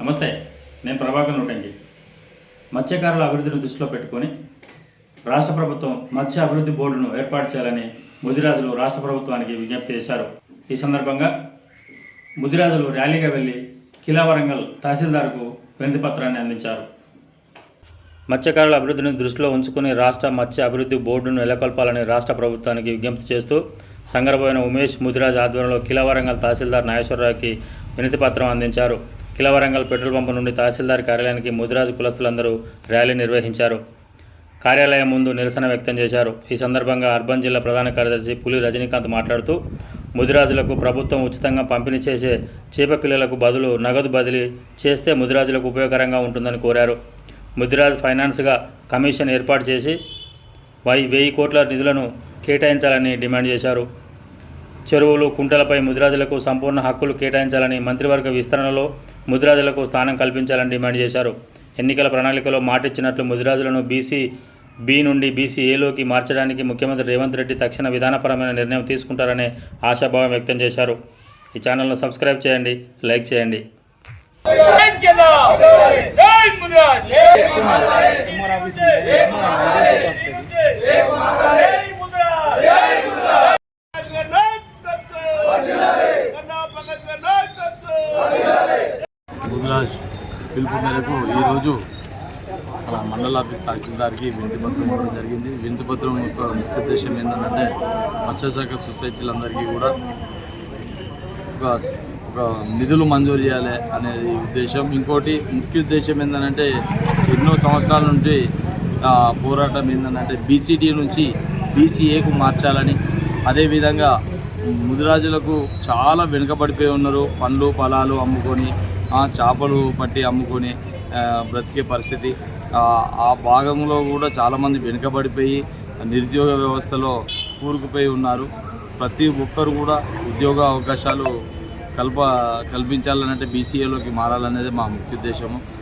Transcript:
నమస్తే నేను ప్రభాకర్ నూటంకి. మత్స్యకారుల అభివృద్ధిని దృష్టిలో పెట్టుకొని రాష్ట్ర ప్రభుత్వం మత్స్య అభివృద్ధి బోర్డును ఏర్పాటు చేయాలని ముదిరాజులు రాష్ట్ర ప్రభుత్వానికి విజ్ఞప్తి చేశారు. ఈ సందర్భంగా ముదిరాజులు ర్యాలీగా వెళ్ళి కిలా వరంగల్ తహసీల్దార్కు వినతి పత్రాన్ని అందించారు. మత్స్యకారుల అభివృద్ధిని దృష్టిలో ఉంచుకుని రాష్ట్ర మత్స్య అభివృద్ధి బోర్డును నెలకొల్పాలని రాష్ట్ర ప్రభుత్వానికి విజ్ఞప్తి చేస్తూ సంగరబోయిన ఉమేష్ ముదిరాజ్ ఆధ్వర్యంలో కిలవరంగల్ తహసీల్దార్ నాగేశ్వరరావుకి వినతి పత్రం అందించారు. కిలవరంగల్ పెట్రోల్ పంప్ నుండి తహసీల్దార్ కార్యాలయానికి ముదిరాజు కులస్తులందరూ ర్యాలీ నిర్వహించారు. కార్యాలయం ముందు నిరసన వ్యక్తం చేశారు. ఈ సందర్భంగా అర్బన్ జిల్లా ప్రధాన కార్యదర్శి పులి రజనీకాంత్ మాట్లాడుతూ ముదిరాజులకు ప్రభుత్వం ఉచితంగా పంపిణీ చేసే చేప పిల్లలకు బదులు నగదు బదిలీ చేస్తే ముదిరాజులకు ఉపయోగకరంగా ఉంటుందని కోరారు. ముదిరాజ్ ఫైనాన్స్గా కమిషన్ ఏర్పాటు చేసి వై వెయ్యి కోట్ల నిధులను కేటాయించాలని డిమాండ్ చేశారు. చెరువులు కుంటలపై ముదిరాజులకు సంపూర్ణ హక్కులు కేటాయించాలని మంత్రివర్గ విస్తరణలో ముదిరాజులకు స్థానం కల్పించాలని డిమాండ్ చేశారు ఎన్నికల ప్రణాళికలో మాటిచ్చినట్లు ముదిరాజులను బీసీ బి నుండి బీసీ ఏలోకి మార్చడానికి ముఖ్యమంత్రి రేవంత్ రెడ్డి తక్షణ విధానపరమైన నిర్ణయం తీసుకుంటారనే ఆశాభావం వ్యక్తం చేశారు ఈ ఛానల్ను సబ్స్క్రైబ్ చేయండి లైక్ చేయండి ఐక్యత పిలుపు మేరకు ఈరోజు మన మండల ఆఫీస్ తహసీల్దార్కి వినతి పత్రం ఇవ్వడం జరిగింది. వినతి పత్రం యొక్క ముఖ్య ఉద్దేశం ఏంటంటే మత్స్యశాఖ సొసైటీలందరికీ కూడా ఒక ఒక నిధులు మంజూరు చేయాలి అనేది ఉద్దేశం. ఇంకోటి ముఖ్య ఉద్దేశం ఏంటంటే ఎన్నో సంవత్సరాల నుండి పోరాటం ఏంటంటే బీసీడీ నుంచి బీసీఏకు మార్చాలని. అదేవిధంగా ముదిరాజులకు చాలా వెనుకబడిపోయి ఉన్నారు. పండ్లు పొలాలు అమ్ముకొని చేపలు పట్టి అమ్ముకొని బ్రతికే పరిస్థితి. ఆ, ఆ భాగంలో కూడా చాలామంది వెనుకబడిపోయి నిరుద్యోగ వ్యవస్థలో కూరుకుపోయి ఉన్నారు. ప్రతి ఒక్కరు కూడా ఉద్యోగ అవకాశాలు కల్ప కల్పించాలనంటే బీసీఏలోకి మారాలనేది మా ముఖ్య ఉద్దేశము.